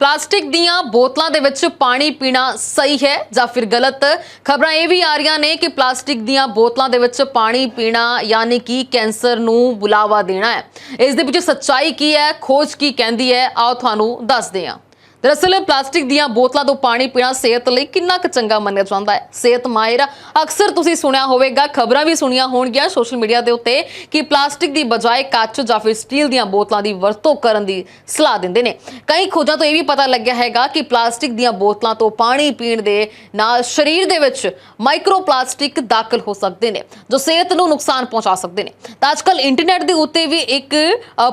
Plastic ਦੀਆਂ ਬੋਤਲਾਂ ਦੇ ਵਿੱਚ ਪਾਣੀ ਪੀਣਾ ਸਹੀ ਹੈ ਜਾਂ ਫਿਰ ਗਲਤ? ਖਬਰਾਂ ਇਹ ਵੀ ਆ ਰਹੀਆਂ ਨੇ ਕਿ ਪਲਾਸਟਿਕ ਦੀਆਂ ਬੋਤਲਾਂ ਦੇ ਵਿੱਚ ਪਾਣੀ ਪੀਣਾ ਯਾਨੀ ਕਿ ਕੈਂਸਰ ਨੂੰ ਬੁਲਾਵਾ ਦੇਣਾ ਹੈ। ਇਸ ਦੇ ਵਿੱਚ ਸੱਚਾਈ ਕੀ ਹੈ, ਖੋਜ ਕੀ ਕਹਿੰਦੀ ਹੈ? ਆਓ ਤੁਹਾਨੂੰ ਦੱਸਦੇ ਹਾਂ। ਦਰਅਸਲ ਪਲਾਸਟਿਕ ਦੀਆਂ ਬੋਤਲਾਂ ਤੋਂ ਪਾਣੀ ਪੀਣਾ ਸਿਹਤ ਲਈ ਕਿੰਨਾ ਕੁ ਚੰਗਾ ਮੰਨਿਆ ਜਾਂਦਾ ਹੈ। ਸਿਹਤ ਮਾਹਿਰ ਅਕਸਰ ਤੁਸੀਂ ਸੁਣਿਆ ਹੋਵੇਗਾ, ਖਬਰਾਂ ਵੀ ਸੁਣੀਆਂ ਹੋਣਗੀਆਂ ਸੋਸ਼ਲ ਮੀਡੀਆ ਦੇ ਉੱਤੇ ਕਿ ਪਲਾਸਟਿਕ ਦੀ ਬਜਾਏ ਕੱਚ ਜਾਂ ਫਿਰ ਸਟੀਲ ਦੀਆਂ ਬੋਤਲਾਂ ਦੀ ਵਰਤੋਂ ਕਰਨ ਦੀ ਸਲਾਹ ਦਿੰਦੇ ਨੇ। ਕਈ ਖੋਜਾਂ ਤੋਂ ਇਹ ਵੀ ਪਤਾ ਲੱਗਿਆ ਹੈਗਾ ਕਿ ਪਲਾਸਟਿਕ ਦੀਆਂ ਬੋਤਲਾਂ ਤੋਂ ਪਾਣੀ ਪੀਣ ਦੇ ਨਾਲ ਸਰੀਰ ਦੇ ਵਿੱਚ ਮਾਈਕਰੋ ਪਲਾਸਟਿਕ ਦਾਖਲ ਹੋ ਸਕਦੇ ਨੇ, ਜੋ ਸਿਹਤ ਨੂੰ ਨੁਕਸਾਨ ਪਹੁੰਚਾ ਸਕਦੇ ਨੇ। ਤਾਂ ਅੱਜਕੱਲ ਇੰਟਰਨੈਟ ਦੇ ਉੱਤੇ ਵੀ ਇੱਕ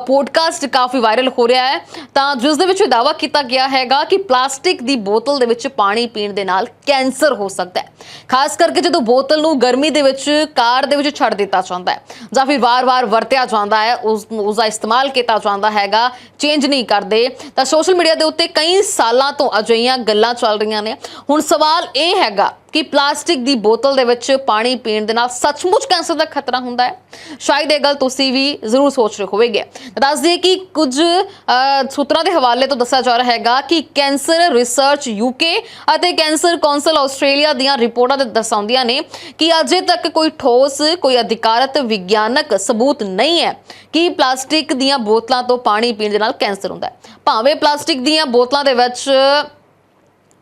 ਪੋਡਕਾਸਟ ਕਾਫੀ ਵਾਇਰਲ ਹੋ ਰਿਹਾ ਹੈ। ਤਾਂ ਜਿਸ ਦੇ ਵਿੱਚ ਇਹ ਦਾਅਵਾ ਕੀਤਾ ਗਿਆ ਹੈ ਹੈਗਾ ਕਿ ਪਲਾਸਟਿਕ ਦੀ ਬੋਤਲ ਦੇ ਵਿੱਚ ਪਾਣੀ ਪੀਣ ਦੇ ਨਾਲ ਕੈਂਸਰ ਹੋ ਸਕਦਾ ਹੈ। ਖਾਸ ਕਰਕੇ ਜਦੋਂ ਬੋਤਲ ਨੂੰ ਗਰਮੀ ਦੇ ਵਿੱਚ ਕਾਰ ਦੇ ਵਿੱਚ ਛੱਡ ਦਿੱਤਾ ਜਾਂਦਾ ਹੈ ਜਾਂ ਫਿਰ ਵਾਰ-ਵਾਰ ਵਰਤਿਆ ਜਾਂਦਾ ਹੈ, ਉਸ ਉਸ ਦਾ ਇਸਤੇਮਾਲ ਕੀਤਾ ਜਾਂਦਾ ਹੈਗਾ, ਚੇਂਜ ਨਹੀਂ ਕਰਦੇ। ਤਾਂ ਸੋਸ਼ਲ ਮੀਡੀਆ ਦੇ ਉੱਤੇ ਕਈ ਸਾਲਾਂ ਤੋਂ ਅਜਿਹੀਆਂ ਗੱਲਾਂ ਚੱਲ ਰਹੀਆਂ ਨੇ। ਹੁਣ ਸਵਾਲ ਇਹ ਹੈਗਾ ਕਿ ਪਲਾਸਟਿਕ ਦੀ ਬੋਤਲ ਦੇ ਵਿੱਚ ਪਾਣੀ ਪੀਣ ਦੇ ਨਾਲ ਸੱਚਮੁੱਚ ਕੈਂਸਰ ਦਾ ਖਤਰਾ ਹੁੰਦਾ ਹੈ। ਸ਼ਾਇਦ ਇਹ ਗੱਲ ਤੁਸੀਂ ਵੀ ਜ਼ਰੂਰ ਸੋਚ ਰਹੇ ਹੋਵੇਗੇ। ਦੱਸ ਦਈਏ ਕਿ ਕੁਝ ਸੂਤਰਾਂ ਦੇ ਹਵਾਲੇ ਤੋਂ ਦੱਸਿਆ ਜਾ ਰਿਹਾ ਹੈਗਾ ਕਿ ਕੈਂਸਰ ਰਿਸਰਚ ਯੂਕੇ ਅਤੇ ਕੈਂਸਰ ਕੌਂਸਲ ਆਸਟ੍ਰੇਲੀਆ ਦੀਆਂ ਰਿਪੋਰਟਾਂ ਦੇ ਦਰਸਾਉਂਦੀਆਂ ਨੇ ਕਿ ਅਜੇ ਤੱਕ ਕੋਈ ਠੋਸ, ਕੋਈ ਅਧਿਕਾਰਤ ਵਿਗਿਆਨਕ ਸਬੂਤ ਨਹੀਂ ਹੈ ਕਿ ਪਲਾਸਟਿਕ ਦੀਆਂ ਬੋਤਲਾਂ ਤੋਂ ਪਾਣੀ ਪੀਣ ਦੇ ਨਾਲ ਕੈਂਸਰ ਹੁੰਦਾ ਹੈ। ਭਾਵੇਂ ਪਲਾਸਟਿਕ ਦੀਆਂ ਬੋਤਲਾਂ ਦੇ ਵਿੱਚ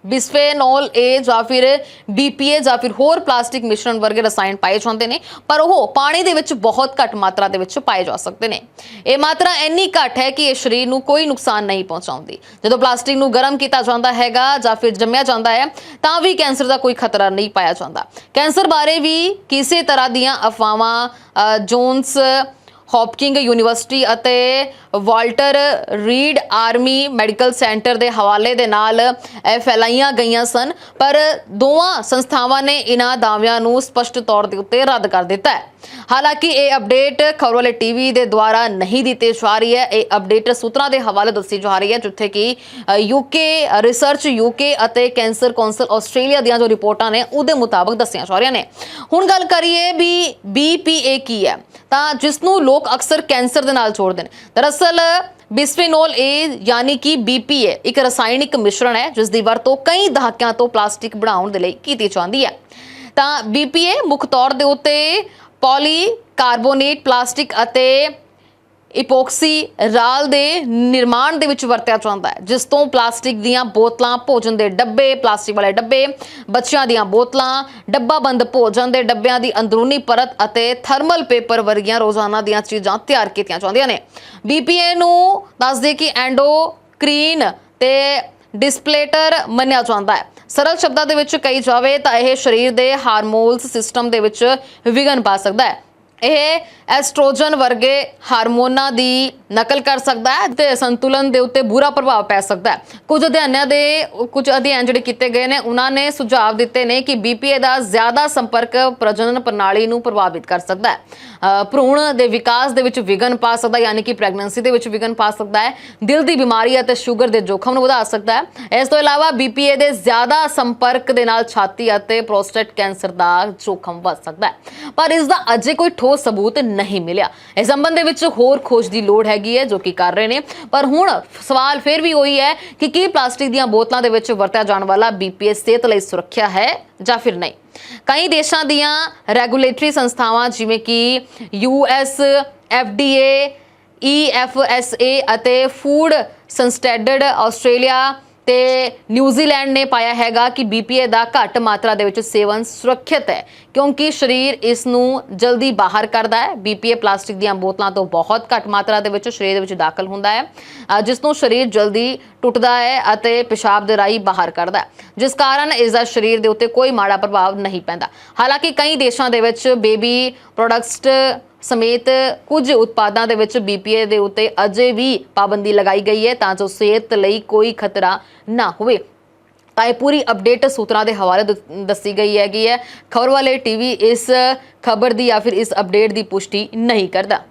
ਬਿਸਫੇਨੋਲ ਏ ਜਾਂ ਫਿਰ ਬੀਪੀਏ ਜਾਂ ਫਿਰ ਹੋਰ ਪਲਾਸਟਿਕ ਮਿਸ਼ਰਣ ਵਰਗੇ ਰਸਾਇਣ ਪਾਏ ਜਾਂਦੇ ਨੇ, ਪਰ ਉਹ ਪਾਣੀ ਦੇ ਵਿੱਚ ਬਹੁਤ ਘੱਟ ਮਾਤਰਾ ਦੇ ਵਿੱਚ ਪਾਏ ਜਾ ਸਕਦੇ ਨੇ। ਇਹ ਮਾਤਰਾ ਇੰਨੀ ਘੱਟ ਹੈ ਕਿ ਇਹ ਸਰੀਰ ਨੂੰ ਕੋਈ ਨੁਕਸਾਨ ਨਹੀਂ ਪਹੁੰਚਾਉਂਦੀ। ਜਦੋਂ ਪਲਾਸਟਿਕ ਨੂੰ ਗਰਮ ਕੀਤਾ ਜਾਂਦਾ ਹੈਗਾ ਜਾਂ ਫਿਰ ਜੰਮਿਆ ਜਾਂਦਾ ਹੈ, ਤਾਂ ਵੀ ਕੈਂਸਰ ਦਾ ਕੋਈ ਖਤਰਾ ਨਹੀਂ ਪਾਇਆ ਜਾਂਦਾ। ਕੈਂਸਰ ਬਾਰੇ ਵੀ ਕਿਸੇ ਤਰ੍ਹਾਂ ਦੀਆਂ ਅਫਵਾਹਾਂ ਜੋਨਸ ਹੌਪਕਿੰਗ ਯੂਨੀਵਰਸਿਟੀ ਅਤੇ Walter Reed army medical center ਦੇ ਹਵਾਲੇ ਦੇ ਨਾਲ ਫੈਲਾਈਆਂ ਗਈਆਂ ਸਨ, ਪਰ ਦੋਵਾਂ ਸੰਸਥਾਵਾਂ ਨੇ ਇਹਨਾਂ ਦਾਅਵਿਆਂ ਨੂੰ ਸਪਸ਼ਟ ਤੌਰ ਦੇ ਉੱਤੇ ਰੱਦ ਕਰ ਦਿੱਤਾ ਹੈ। ਹਾਲਾਂਕਿ ਇਹ ਅਪਡੇਟ ਖਬਰ ਵਾਲੇ ਟੀਵੀ ਦੇ ਦੁਆਰਾ ਨਹੀਂ ਦਿੱਤੀ ਜਾ ਰਹੀ ਹੈ। ਇਹ ਅਪਡੇਟ ਸੂਤਰਾਂ ਦੇ ਹਵਾਲੇ ਦੱਸੀ ਜਾ ਰਹੀ ਹੈ, ਜਿੱਥੇ ਕਿ ਯੂਕੇ ਰਿਸਰਚ, ਯੂਕੇ ਅਤੇ ਕੈਂਸਰ ਕੌਂਸਲ ਆਸਟ੍ਰੇਲੀਆ ਦੀਆਂ ਜੋ ਰਿਪੋਰਟਾਂ ਨੇ, ਉਹਦੇ ਮੁਤਾਬਕ ਦੱਸੀਆਂ ਜਾ ਰਹੀਆਂ ਨੇ। ਹੁਣ ਗੱਲ ਕਰੀਏ ਵੀ ਬੀਪੀਏ ਕੀ ਹੈ, ਤਾਂ ਜਿਸ ਨੂੰ ਲੋਕ ਅਕਸਰ ਕੈਂਸਰ ਦੇ ਨਾਲ ਜੋੜਦੇ ਨੇ। ਦਰਅਸਲ, ਬਿਸਫੇਨੋਲ ਏ ਯਾਨੀ ਕਿ ਬੀਪੀਏ ਇੱਕ ਰਸਾਇਣਿਕ ਮਿਸ਼ਰਣ ਹੈ, ਜਿਸ ਦੀ ਵਰਤੋਂ ਕਈ ਦਹਾਕਿਆਂ ਤੋਂ ਪਲਾਸਟਿਕ ਬਣਾਉਣ ਦੇ ਲਈ ਕੀਤੀ ਜਾਂਦੀ ਹੈ। ਤਾਂ ਬੀਪੀਏ ਮੁੱਖ ਤੌਰ ਦੇ ਉੱਤੇ ਪੋਲੀ ਕਾਰਬੋਨੇਟ ਪਲਾਸਟਿਕ ਅਤੇ ਇਪੋਕਸੀ ਰਾਲ ਦੇ ਨਿਰਮਾਣ ਦੇ ਵਿੱਚ ਵਰਤਿਆ ਜਾਂਦਾ ਹੈ, ਜਿਸ ਤੋਂ ਪਲਾਸਟਿਕ ਦੀਆਂ ਬੋਤਲਾਂ, ਭੋਜਨ ਦੇ ਡੱਬੇ, ਪਲਾਸਟਿਕ ਵਾਲੇ ਡੱਬੇ, ਬੱਚਿਆਂ ਦੀਆਂ ਬੋਤਲਾਂ ਡੱਬਾ ਬੰਦ ਭੋਜਨ ਦੇ ਡੱਬਿਆਂ ਦੀ ਅੰਦਰੂਨੀ ਪਰਤ ਅਤੇ ਥਰਮਲ ਪੇਪਰ ਵਰਗੀਆਂ ਰੋਜ਼ਾਨਾ ਦੀਆਂ ਚੀਜ਼ਾਂ ਤਿਆਰ ਕੀਤੀਆਂ ਜਾਂਦੀਆਂ ਨੇ। ਬੀਪੀਏ ਨੂੰ ਦੱਸਦੇ ਕਿ ਐਂਡੋਕ੍ਰੀਨ ਤੇ ਡਿਸਪਲੇਟਰ ਮੰਨਿਆ ਜਾਂਦਾ ਹੈ। ਸਰਲ ਸ਼ਬਦਾਂ ਦੇ ਵਿੱਚ ਕਹੀ ਜਾਵੇ ਤਾਂ ਇਹ ਸਰੀਰ ਦੇ ਹਾਰਮੋਨਸ ਸਿਸਟਮ ਦੇ ਵਿੱਚ ਵਿਘਨ ਪਾ ਸਕਦਾ ਹੈ। ਇਹ ਐਸਟ੍ਰੋਜਨ ਵਰਗੇ ਹਾਰਮੋਨਾਂ ਦੀ ਨਕਲ ਕਰ ਸਕਦਾ ਹੈ ਤੇ ਸੰਤੁਲਨ ਦੇ ਉੱਤੇ ਬੁਰਾ ਪ੍ਰਭਾਵ ਪੈ ਸਕਦਾ ਹੈ। ਕੁਝ ਅਧਿਐਨਾਂ ਦੇ ਕੁਝ ਅਧਿਐਨ ਜਿਹੜੇ ਕੀਤੇ ਗਏ ਨੇ ਉਹਨਾਂ ਨੇ ਸੁਝਾਅ ਦਿੱਤੇ ਨੇ ਕਿ ਬੀਪੀਏ ਦਾ ਜ਼ਿਆਦਾ ਸੰਪਰਕ ਪ੍ਰਜਨਨ ਪ੍ਰਣਾਲੀ ਨੂੰ ਪ੍ਰਭਾਵਿਤ ਕਰ ਸਕਦਾ ਹੈ। ਅ, ਭਰੂਣ ਦੇ ਵਿਕਾਸ ਦੇ ਵਿੱਚ ਵਿਘਨ ਪਾ ਸਕਦਾ ਯਾਨੀ ਕਿ ਪ੍ਰੈਗਨੈਂਸੀ ਦੇ ਵਿੱਚ ਵਿਘਨ ਪਾ ਸਕਦਾ ਹੈ ਦਿਲ ਦੀ ਬਿਮਾਰੀ ਅਤੇ ਸ਼ੂਗਰ ਦੇ ਜੋਖਮ ਨੂੰ ਵਧਾ ਸਕਦਾ ਹੈ। ਇਸ ਤੋਂ ਇਲਾਵਾ ਬੀਪੀਏ ਦੇ ਜ਼ਿਆਦਾ ਸੰਪਰਕ ਦੇ ਨਾਲ ਛਾਤੀ ਅਤੇ ਪ੍ਰੋਸਟੇਟ ਕੈਂਸਰ ਦਾ ਜੋਖਮ ਵੱਧ ਸਕਦਾ ਹੈ। ਪਰ ਇਸ ਦਾ ਅਜੇ ਕੋਈ ਠੋਸ ਸਬੂਤ ਨਹੀਂ ਮਿਲਿਆ। ਇਸ ਸੰਬੰਧ ਦੇ ਵਿੱਚ ਹੋਰ ਖੋਜ ਦੀ ਲੋੜ ਹੈਗੀ ਹੈ ਜੋ ਕਿ ਕਰ ਰਹੇ ਨੇ। ਪਰ ਹੁਣ ਸਵਾਲ ਫਿਰ ਵੀ ਉਹੀ ਹੈ ਕਿ ਕੀ ਪਲਾਸਟਿਕ ਦੀਆਂ ਬੋਤਲਾਂ ਦੇ ਵਿੱਚ ਵਰਤਿਆ ਜਾਣ ਵਾਲਾ ਬੀਪੀਏ ਸਿਹਤ ਲਈ ਸੁਰੱਖਿਆ ਹੈ ਜਾਂ ਫਿਰ ਨਹੀਂ? ਕਈ ਦੇਸ਼ਾਂ ਦੀਆਂ ਰੈਗੂਲੇਟਰੀ ਸੰਸਥਾਵਾਂ ਜਿਵੇਂ ਕਿ ਯੂਐਸ ਐਫਡੀਏ ਈਐਫਐਸਏ ਅਤੇ ਫੂਡ ਸੰਸਟੈਂਡਰਡ ਆਸਟ੍ਰੇਲੀਆ ਤੇ ਨਿਊਜ਼ੀਲੈਂਡ ਨੇ ਪਾਇਆ ਹੈਗਾ ਕਿ ਬੀਪੀਏ ਦਾ ਘੱਟ ਮਾਤਰਾ ਦੇ ਵਿੱਚ ਸੇਵਨ ਸੁਰੱਖਿਅਤ ਹੈ, ਕਿਉਂਕਿ ਸਰੀਰ ਇਸ ਨੂੰ ਜਲਦੀ ਬਾਹਰ ਕਰਦਾ ਹੈ। ਬੀਪੀਏ ਪਲਾਸਟਿਕ ਦੀਆਂ ਬੋਤਲਾਂ ਤੋਂ ਬਹੁਤ ਘੱਟ ਮਾਤਰਾ ਦੇ ਵਿੱਚ ਸਰੀਰ ਦੇ ਵਿੱਚ ਦਾਖਲ ਹੁੰਦਾ ਹੈ ਜਿਸ ਨੂੰ ਸਰੀਰ ਜਲਦੀ ਟੁੱਟਦਾ ਹੈ ਅਤੇ ਪਿਸ਼ਾਬ ਦੇ ਰਾਹੀਂ ਬਾਹਰ ਕੱਢਦਾ ਹੈ। ਜਿਸ ਕਾਰਨ ਇਸ ਦਾ ਸਰੀਰ ਦੇ ਉੱਤੇ ਕੋਈ ਮਾੜਾ ਪ੍ਰਭਾਵ ਨਹੀਂ ਪੈਂਦਾ। ਹਾਲਾਂਕਿ ਕਈ ਦੇਸ਼ਾਂ ਦੇ ਵਿੱਚ ਬੇਬੀ ਪ੍ਰੋਡਕਟਸ ਸਮੇਤ ਕੁਝ ਉਤਪਾਦਾਂ ਦੇ ਵਿੱਚ ਬੀਪੀਏ ਦੇ ਉੱਤੇ ਅਜੇ ਵੀ ਪਾਬੰਦੀ ਲਗਾਈ ਗਈ ਹੈ ਤਾਂ ਜੋ ਸਿਹਤ ਲਈ ਕੋਈ ਖਤਰਾ ਨਾ ਹੋਵੇ। ਤਾਂ ਇਹ ਪੂਰੀ ਅਪਡੇਟ ਸੂਤਰਾਂ ਦੇ ਹਵਾਲੇ ਦ- ਦੱਸੀ ਗਈ ਹੈਗੀ ਹੈ। ਖਬਰ ਵਾਲੇ ਟੀਵੀ ਇਸ ਖਬਰ ਦੀ ਜਾਂ ਫਿਰ ਇਸ ਅਪਡੇਟ ਦੀ ਪੁਸ਼ਟੀ ਨਹੀਂ ਕਰਦਾ।